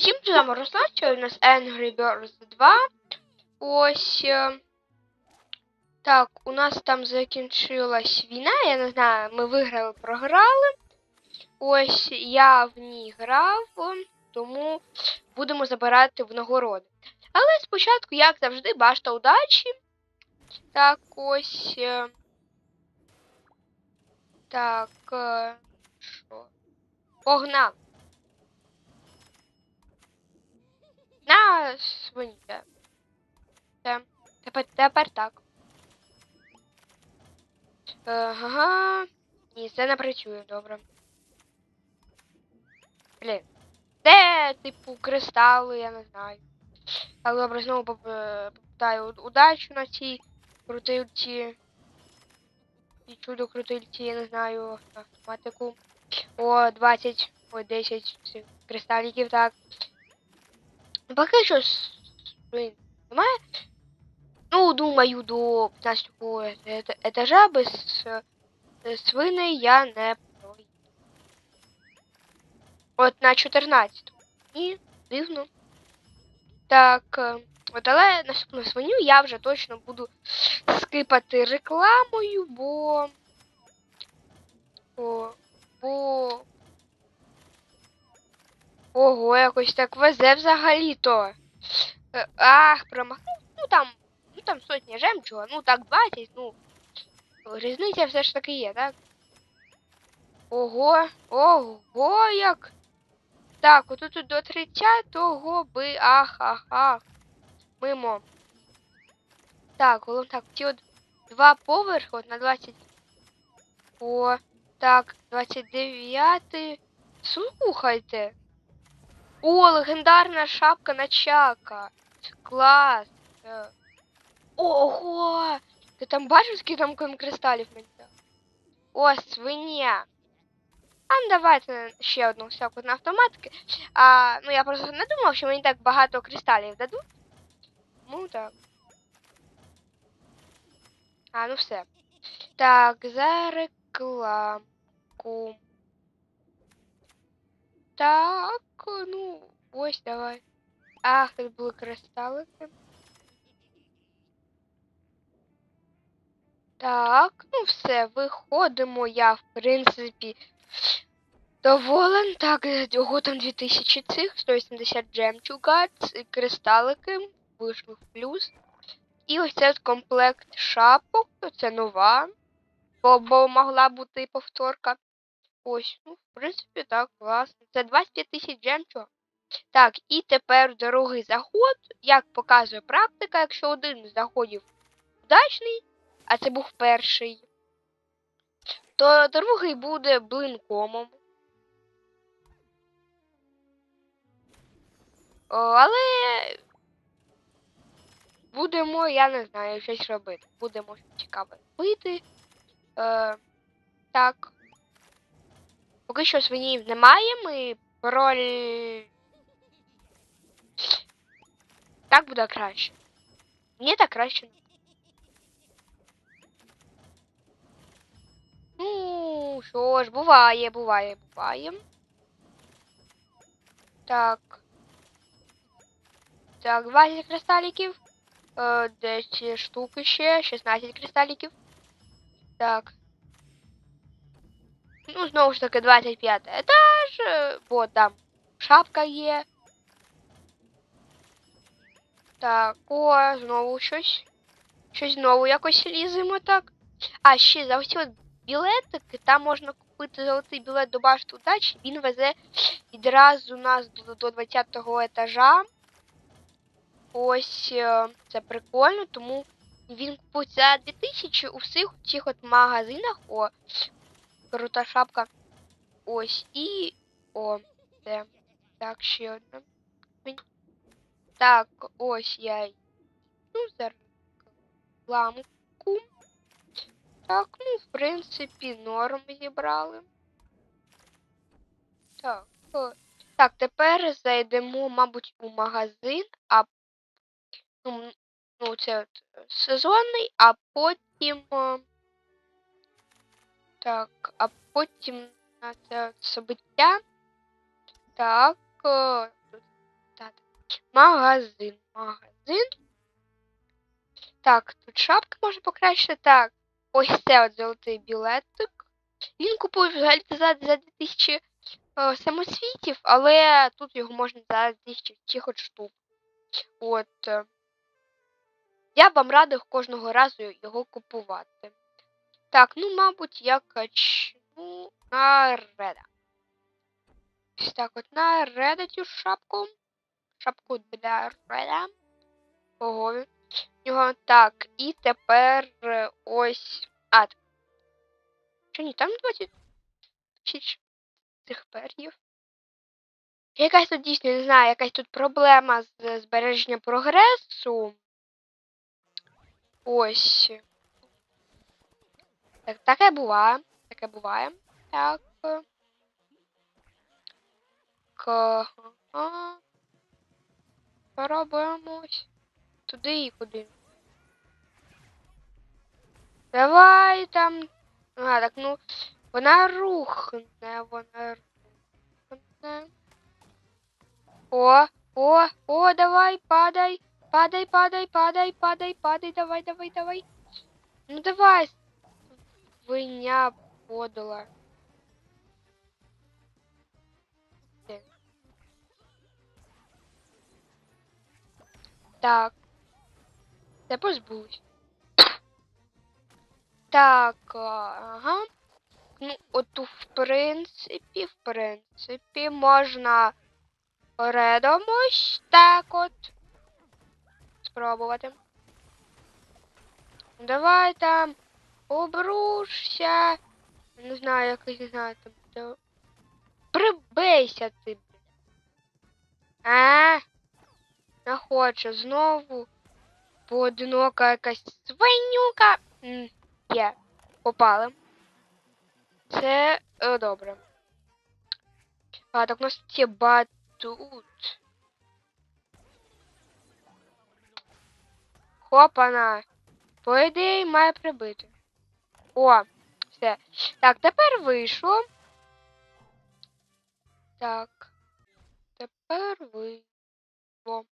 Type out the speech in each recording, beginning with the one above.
всім туди Руслан, сьогодні у нас Angry Birds 2. Ось. е, Так, у нас там закінчилась війна, я не знаю, ми виграли, програли. Ось я в ній грав, тому будемо забирати в нагороди. Але спочатку, як завжди, башта удачі. Так, ось. е, Так. е, Що? Погнали. На свині. Все. Тепер, тепер так. Е, Ага. Ні, це не працює, добре. Блін. Де, типу, кристали, я не знаю. Так, добре, знову е, попитаю удачу на цій крутильці. І чудо крутильці, я не знаю, автоматику. О, 20, ой, 10 цих кристаліків, так. Ну, Поки що блін, немає. Ну, думаю, до 15 ет- етажа без свиней я не пройду. От на 14. Ні, дивно. Так, от але наступну свиню я вже точно буду скипати рекламою, бо. Бо. Бо. Ого, якось так везе взагалі-то. Е, Ах, промахнув. Ну там. Ну там сотня жемчуга, ну так 20, ну. Різниця все ж таки є, так? Ого, ого, як. Так, отут до 30-го би. Ах, ах, ах. Мимо. Так, головне так, ці от два поверхи от на 20. О, так, 29. Слухайте. О, легендарна шапка на чака. Клас. Е. Ого! Ти там бачиш, скільки там конкристалів дав? О, свиня. А ну давайте ще одну всяку на автоматики. А, ну я просто не думав, що мені так багато кристалів дадуть. Ну так. А, ну все. Так, за рекламку. Так, ну, ось давай. Ах, тут були кристалики. Так, ну все, виходимо. Я, в принципі, доволен. Так, е, ого, там 2000 цих, 180 джемчуга, кристалики, вийшли в плюс. І ось цей комплект шапок, це нова, бо, бо могла бути повторка. Ось, ну, в принципі, так, класно. Це 25 тисяч джемчуга. Так, і тепер другий заход. Як показує практика, якщо один з заходів удачний, а це був перший, то другий буде блинкомом. О, але будемо, я не знаю, щось робити. Будемо щось цікаве. Е, так. Поки що свинів немає, ми пароль. Так буде краще. Мені так краще. Ну, що ж, буває, буває, буває. Так. Так, 20 кристаліків. Е, 10 штук ще, 16 кристаліків. Так. Ну, знову ж таки, 25 етаж, е, бо там шапка є. Так, о, знову щось. Щось знову якось ліземо так. А, ще за ось білетики, там можна купити золотий білет до башти удачі. Він везе відразу нас до, до 20-го етажа. Ось е, це прикольно, тому він купується 2000 у всіх цих от магазинах. О, крута шапка. Ось і. О, це. Так, ще одна. Так, ось я йду за рекламку. Так, ну, в принципі, норм зібрали. Так. о, Так, тепер зайдемо, мабуть, у магазин, а ну, ну це от е, сезонний, а потім. Е, Так, а потім на це собиття. Так. е, Магазин. Магазин. Так, тут шапки можна покращити. Так. Ось це от золотий білетик. Він купує взагалі за, за 2000 е, самосвітів, але тут його можна за 2000 чихот штук. От. е, Я вам радив кожного разу його купувати. Так, ну, мабуть, я качну на реда. Ось так от на реда цю шапку. Шапку для реда. Ого. він. Його так, і тепер е, ось. А. Чи ні, там 20 тисяч цих пер'їв. Якась тут дійсно не знаю, якась тут проблема з збереженням прогресу. Ось. Так, таке буває. Таке буває. Так. К. Ага. Поробимось. Туди і куди. Давай там. А, так ну. Вона рухне, вона рухне. О, о, о, давай, падай. Падай, падай, падай, падай, падай, давай, давай, давай. Ну давай. Свиня подала. Так. Я позбулась. Так, ага. Ну, от в принципі, в принципі, можна редом так от. Спробувати. Давай там обрушся. Не знаю, якось не знаю там. де- Прибийся ти, блін. А, не хоче знову. Поодинока якась свинюка. Є, попали. Це е, добре. А, так у нас тут є батут. Хопана. По ідеї має прибити. О, все. Так, тепер вийшло. Так. Тепер вийшло.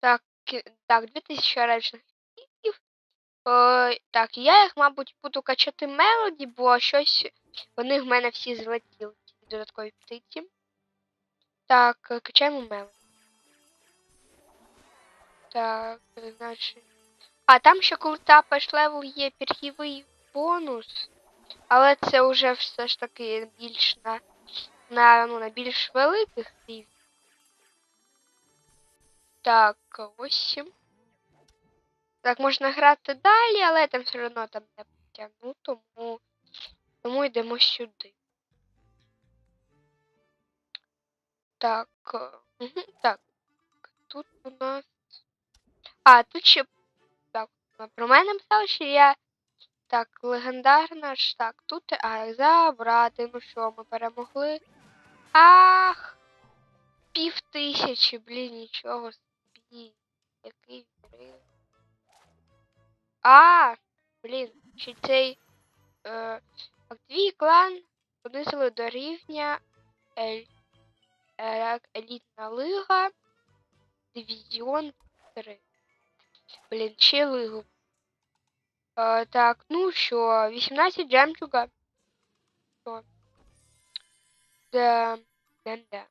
Так, так, 2000 речних світів. Е, так, я їх, мабуть, буду качати мелоді, бо щось вони в мене всі злетіли, додаткові птиці. Так, качаємо мелоді. Так, значить. А там ще коли тапаєш є пір'євий бонус. Але це вже все ж таки більш на, на, ну, на більш великих рівнях. Так, ось. Так, можна грати далі, але там все одно там не потягну, тому, тому йдемо сюди. Так, е, так. Тут у нас. А, тут ще. Про мене писали, що я. Так, легендарна ж. Так, тут. А, забрати. Ну що, ми перемогли. Ах! Пів тисячі, блін, нічого собі. Який бред. А, блін, чи цей. Е, твій клан понизили до рівня ель, е, елітна лига. Дивізіон 3. Блін, ще лигу. Е, так, ну що, 18 джемчуга. Що? Да, да, да.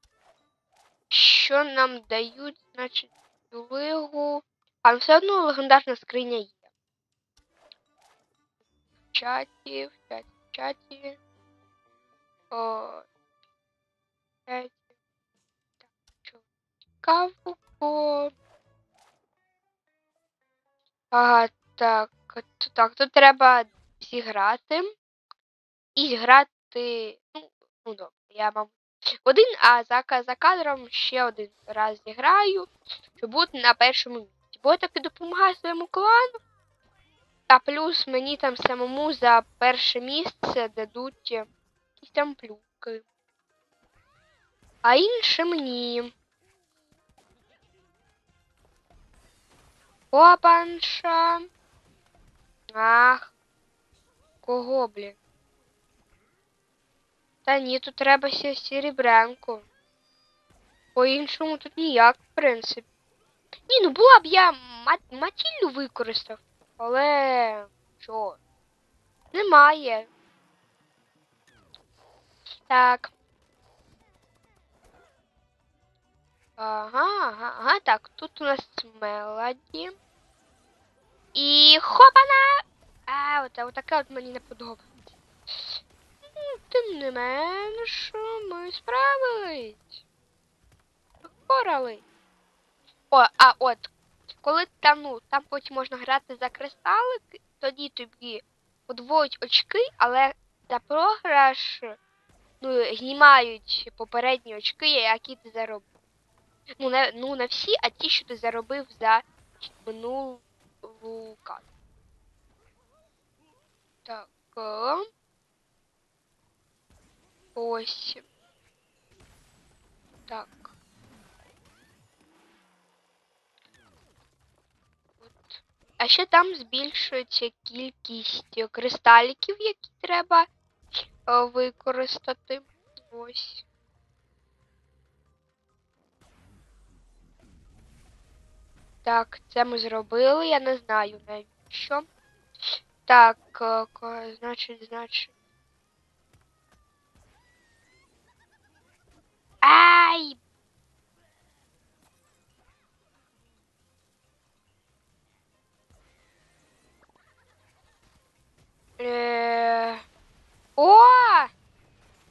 Що нам дають, значить, цю лигу. А ну, все одно легендарна скриня є. В чаті, в чаті, в чаті. О, в чаті. Так, що цікаво по... Ага, так, так, тут треба зіграти. І зіграти, ну, ну добре, я мабуть, один, а за, за кадром ще один раз зіграю, щоб бути на першому місці. Бо я таки допомагаю своєму клану. А плюс мені там самому за перше місце дадуть якісь там плюки. А іншим ні. Опанша. Ах. Кого, блін? Та ні, тут треба ще серебрянку. По-іншому тут ніяк, в принципі. Ні, ну була б я мат- матіллю використав, але що? Немає. Так. Ага, ага, ага, так, тут у нас мелоді. І хопана! А, от, от таке от мені не подобається. Тим не менш, ми справились. Впорались. О, а от, коли там, ну, там потім можна грати за кристалик, тоді тобі подвоють очки, але за програш ну, знімають попередні очки, які ти заробив. Ну, не, ну, не всі, а ті, що ти заробив за минулу карту. Так. о. Ось. Так. От. А ще там збільшується кількість е, кристаліків, які треба е, використати. Ось. Так, це ми зробили, я не знаю навіщо. Так, е, значить, значить. Ай! Е... О!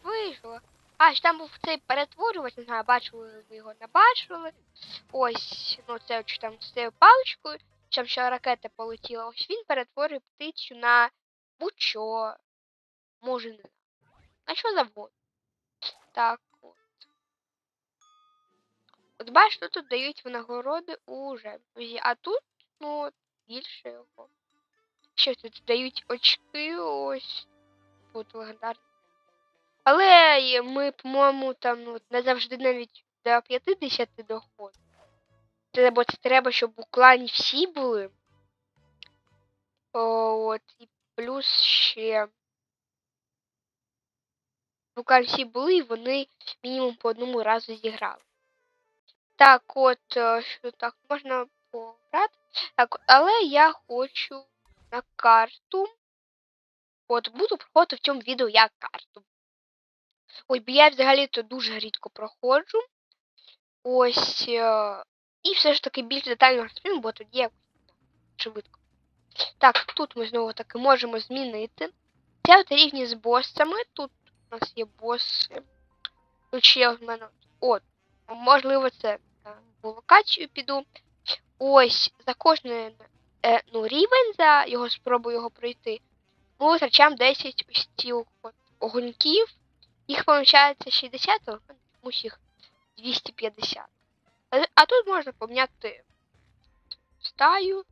Вийшло. А, ж там був цей перетворювач, не знаю, бачили ви його, не бачили. Ось, ну це що там з цією паличкою, там ще ракета полетіла. Ось він перетворює птицю на будь-що. Може, не. На що завгодно. Так от. От бачите, тут дають винагороди уже. А тут, ну, більше його. Ще тут дають очки, ось. Тут легендарні. Але ми, по-моєму, там ну, не завжди навіть до 50 доходимо. Бо це треба, щоб у клані всі були. О, от, і плюс ще. У всі були, і вони мінімум по одному разу зіграли. Так, от, е, що так, можна пограти. Так, але я хочу на карту. От, буду проходити в цьому відео я карту. Ой, бо я взагалі-то дуже рідко проходжу. Ось. е, І все ж таки більш детально розповім, бо тоді якось швидко. Так, тут ми знову таки можемо змінити. Це от рівні з босами. Тут у нас є боси. Тут ще в мене. От. Можливо, це е, в локацію піду. Ось за кожний е, ну, рівень за його спробу його пройти. Ми витрачаємо 10 ось цих огоньків. Їх виходить 60, а в чомусь їх 250. А, а тут можна поміняти стаю.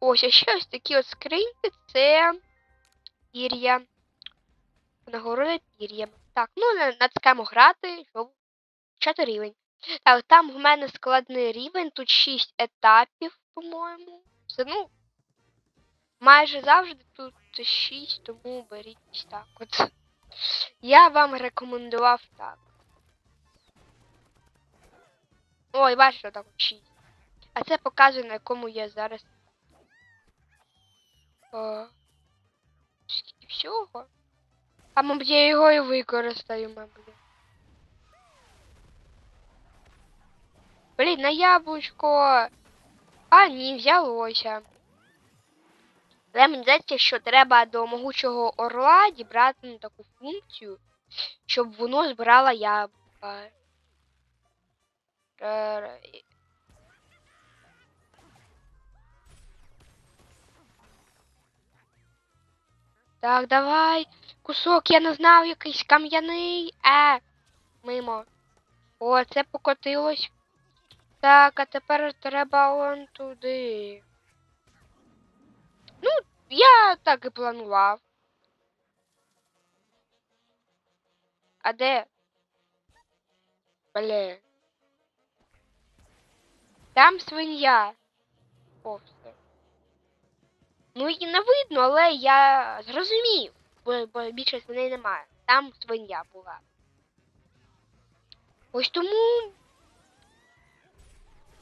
Ось, а ще ось такі от скриньки це пір'я. Нагорода пір'ями. Так, ну на- натискаємо грати, щоб почати рівень. Так, там в мене складний рівень, тут 6 етапів, по-моєму. Це, ну, майже завжди тут 6, тому беріть так от. Я вам рекомендував так. Ой, бачите, так 6. А це показує, на якому я зараз. О, скільки всього. А мабуть, я його і використаю, мабуть. Блін, на яблучко. А, ні, взялося. Але мені здається, що треба до могучого орла дібрати ну, таку функцію, щоб воно збирало яблука. Так, давай. Кусок, я не знав, якийсь кам'яний. Е, мимо. О, це покотилось. Так, а тепер треба он туди. Ну, я так і планував. А де? Блін. Там свинья. О, все. Ну і не видно, але я зрозумів, бо, бо більше свиней немає. Там свиня була. Ось тому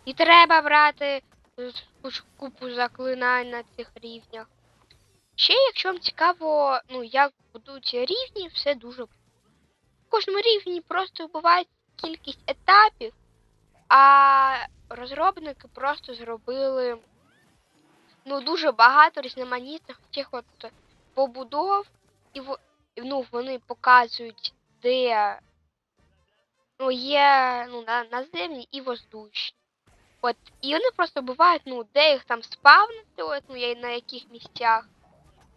І треба брати купу заклинань на цих рівнях. Ще, якщо вам цікаво, ну, як будуть рівні, все дуже. В кожному рівні просто буває кількість етапів, а розробники просто зробили ну, дуже багато різноманітних цих от побудов, і ну, вони показують, де ну, є ну, на, наземні і воздушні. От, і вони просто бувають, ну, де їх там спавнити, от, ну, я- на яких місцях,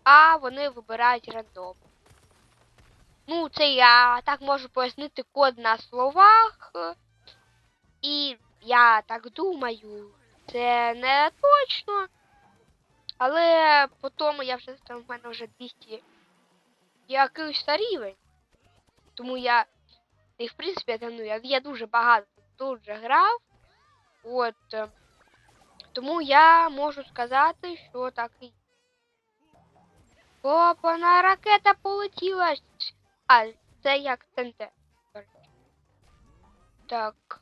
а вони вибирають рандом. Ну, це я так можу пояснити код на словах. І я так думаю, це не точно. Але по тому я вже там в мене вже 200 якийсь та рівень. Тому я. І в принципі, я, ну, я, я дуже багато тут вже грав. От. е, Тому я можу сказати, що так і. Опана ракета полетіла. А, це як ТНТ. Так.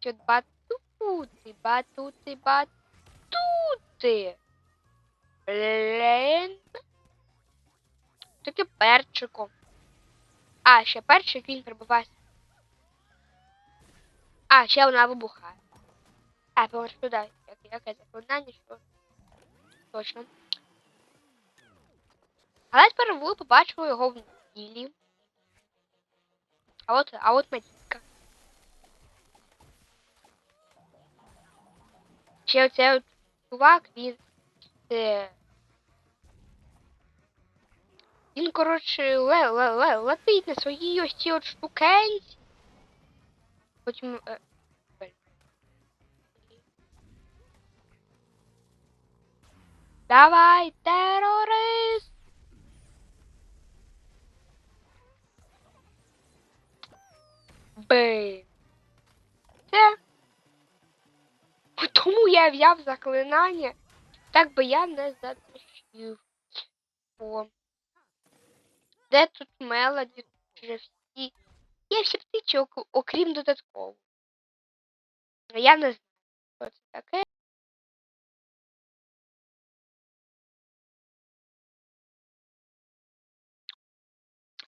Що батути, батути, батути. Блін. Таке перчиком. А, ще перчик він прибуває. А, ще вона вибухає. А, помер туди. Як, яке заклинання, що. Точно. Але тепер ви побачили його в ділі. А от, а от медійка. Ще оцей от чувак, він. Е, він, коротше, ле, ле, ле, летить на своїй ось цій от штукенці. Потім. Е. Давай, терорист! Бим. Це. Тому я взяв заклинання. Так би я не затащив. О. Де тут мелоді? Вже всі. Є всі птичі, ок- окрім додатково. Я не знаю, що це таке.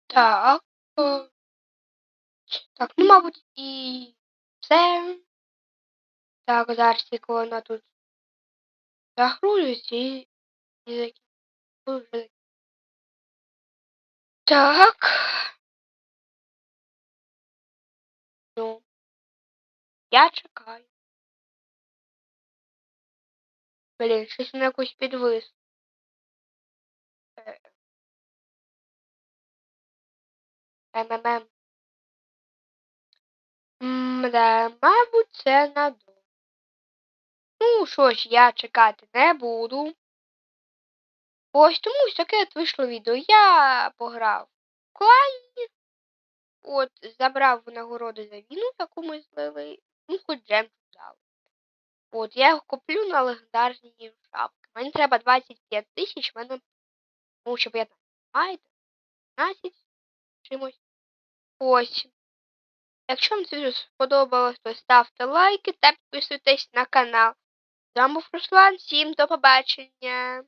Так. е, Так, ну, мабуть, і все. Так, зараз тільки вона тут загрузиться і, і закінчу. Так. Ну. Я чекаю. Блін, щось на якусь підвис. МММ. Мда, мабуть, це надовго. Ну, що ж, я чекати не буду. Ось тому таке от вийшло відео. Я пограв в. От, забрав нагороду за війну, яку ми злили. Ну, хоч джем дали. От, я його куплю на легендарні шапки. Мені треба 25 тисяч, в мене, ну, щоб я маєте, 15 чимось. Ось. Якщо вам це сподобалось, то ставте лайки та підписуйтесь на канал. З вами був Руслан, всім до побачення.